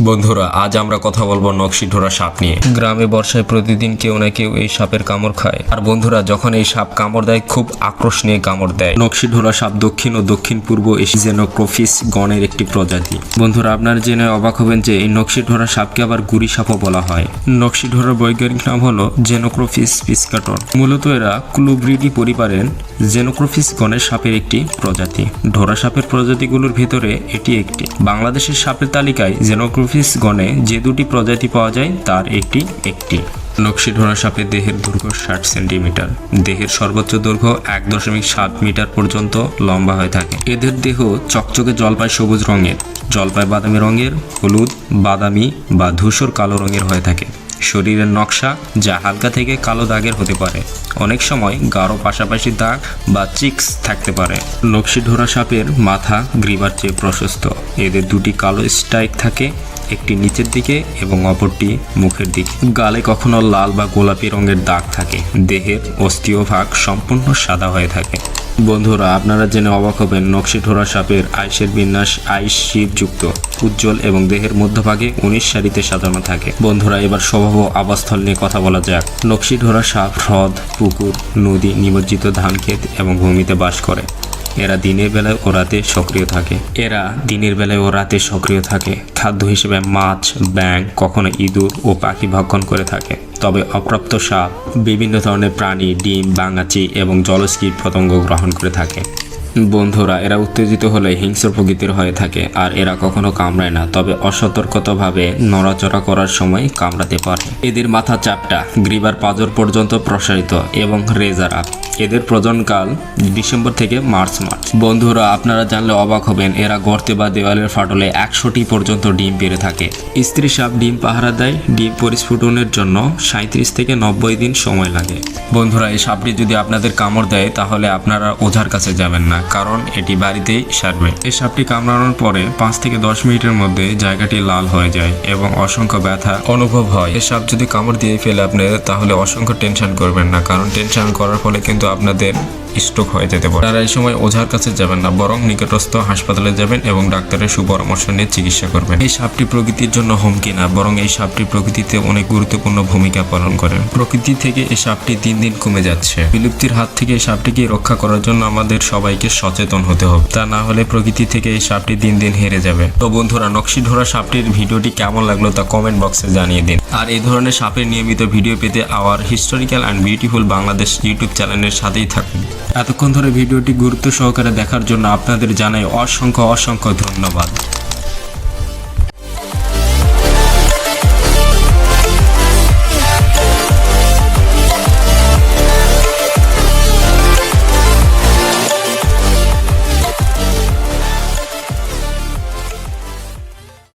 বন্ধুরা, আজ আমরা কথা বলব নকশিঢোরা সাপ নিয়ে। গ্রামে বর্ষায় প্রতিদিন কেউ না কেউ এই সাপের কামড় খায়। আর বন্ধুরা, যখন এই সাপ কামড় দেয়, খুব আক্রোশ নিয়ে কামড় দেয়। নকশিঢোরা সাপ দক্ষিণ ও দক্ষিণ পূর্ব এশিজেনোক্রোফিস গণের একটি প্রজাতি। বন্ধুরা, আপনার জেনে অবাক হবেন যে এই নকশিঢোরা সাপকে আবার গুড়ি সাপও বলা হয়। নকশি নকশিঢোরার বৈজ্ঞানিক নাম হলো জেনোক্রোফিস পিসকাটন। মূলত এরা ক্লুব্রিডি পরিবারের জেনোক্রোফিস গণের সাপের একটি প্রজাতি। ঢোরা সাপের প্রজাতিগুলোর ভেতরে এটি একটি। বাংলাদেশের সাপের তালিকায় জেনোক্রোফিস গণে যে দুটি প্রজাতি পাওয়া যায়, তার একটি একটি। নকশিঢোরা সাপের দেহের দৈর্ঘ্য ষাট সেন্টিমিটার। দেহের সর্বোচ্চ দৈর্ঘ্য এক দশমিক সাত মিটার পর্যন্ত লম্বা হয়ে থাকে। এদের দেহ চকচকে জলপাই সবুজ রঙের। জলপাই বাদামি রঙের, হলুদ, বাদামি বা ধূসর কালো রঙের হয়ে থাকে। শরীরের নকশা যা হালকা থেকে কালো দাগের হতে পারে। অনেক সময় গাঢ় পাশাপাশি দাগ বা চিক্স থাকতে পারে। নকশিঢোরা সাপের মাথা গ্রীবার চেয়ে প্রশস্ত। এদের দুটি কালো স্ট্রাইক থাকে একটি নিচের দিকে এবং অপরটি মুখের দিকে। গালে কখনো লাল বা গোলাপি রঙের দাগ থাকে। দেহের অস্থিও ভাগ সম্পূর্ণ সাদা হয়ে থাকে। বন্ধুরা, আপনারা জেনে অবাক হবেন নকশিঢোরা সাপের আইসের বিন্যাস আইস শিবযুক্ত। উজ্জ্বল এবং দেহের মধ্যভাগে উনিশ সারিতে সাজানো থাকে। বন্ধুরা, এবার স্বভাব আবাসস্থল নিয়ে কথা বলা যাক। নকশিঢোরা সাপ, হ্রদ, পুকুর, নদী নিমজ্জিত ধান ক্ষেত এবং ভূমিতে বাস করে। এরা দিনের বেলায় ও রাতে সক্রিয় থাকে। এরা দিনের বেলায় ও রাতে সক্রিয় থাকে। খাদ্য হিসেবে মাছ, ব্যাঙ, কখনো ইঁদুর ও পাখি ভক্ষণ করে থাকে। তবে অপ্রাপ্ত সাপ, বিভিন্ন ধরনের প্রাণী, ডিম বাঙাচি এবং জলজ পতঙ্গ গ্রহণ করে থাকে। বন্ধুরা, এরা উত্তেজিত হলে হিংস্র প্রকৃতির হয়ে থাকে, আর এরা কখনো কামড়ায় না। তবে অসতর্কতাভাবে নড়াচড়া করার সময় কামড়াতে পারে। এদের মাথা চাপটা গ্রীবার পাজর পর্যন্ত প্রসারিত এবং রেজার এদের প্রজনকাল ডিসেম্বর থেকে মার্চ মাস। বন্ধুরা, আপনারা জানলে অবাক হবেন, এরা গর্তে বা দেওয়ালের ফাটলে একশোটি পর্যন্ত ডিম পেরে থাকে। স্ত্রী সাপ ডিম পাহারা দেয়, ডিম পরিস্ফুটনের জন্য সাঁত্রিশ থেকে নব্বই দিন সময় লাগে। বন্ধুরা, এই সাপটি যদি আপনাদের কামড় দেয়, তাহলে আপনারা ওঝার কাছে যাবেন না। কারণ এটি বাড়িতেই সারবে। এই সাপটি কামড়ানোর পরে পাঁচ থেকে দশ মিনিটের মধ্যে জায়গাটি লাল হয়ে যায় এবং অসংখ্য ব্যথা অনুভব হয়। এই সাপ যদি কামড় দিয়ে ফেলে আপনাদের, তাহলে অসংখ্য টেনশন করবেন না, কারণ টেনশন করার ফলে কিন্তু আপনাদের স্ট্রোক হয়ে যেতে পারে। তারা এই সময় ওঝার কাছে যাবেন না, বরং নিকটস্থ হাসপাতালে যাবেন এবং ডাক্তারের সুপরামর্শ নিয়ে চিকিৎসা করবেন। এই সাপটি প্রকৃতির জন্য হুমকি না বরং এই সাপটি প্রকৃতিতে অনেক গুরুত্বপূর্ণ ভূমিকা পালন করে। প্রকৃতি থেকে এই সাপটি দিন দিন কমে যাচ্ছে। বিলুপ্তির হাত থেকে এই সাপটিকে রক্ষা করার জন্য আমাদের সবাইকে সচেতন হতে হবে। তা না হলে প্রকৃতি থেকে এই সাপটি দিন দিন হেরে যাবে। তো বন্ধুরা নকশিঢোরা সাপটির ভিডিওটি কেমন লাগল তা কমেন্ট বক্সে জানিয়ে দিন। আর এই ধরনের সাপের নিয়মিত ভিডিও পেতে our historical and beautiful Bangladesh YouTube চ্যানেলের সাথেই থাকুন। এতক্ষণ ধরে ভিডিওটি গুরুত্ব সহকারে দেখার জন্য আপনাদের জানাই অসংখ্য অসংখ্য ধন্যবাদ।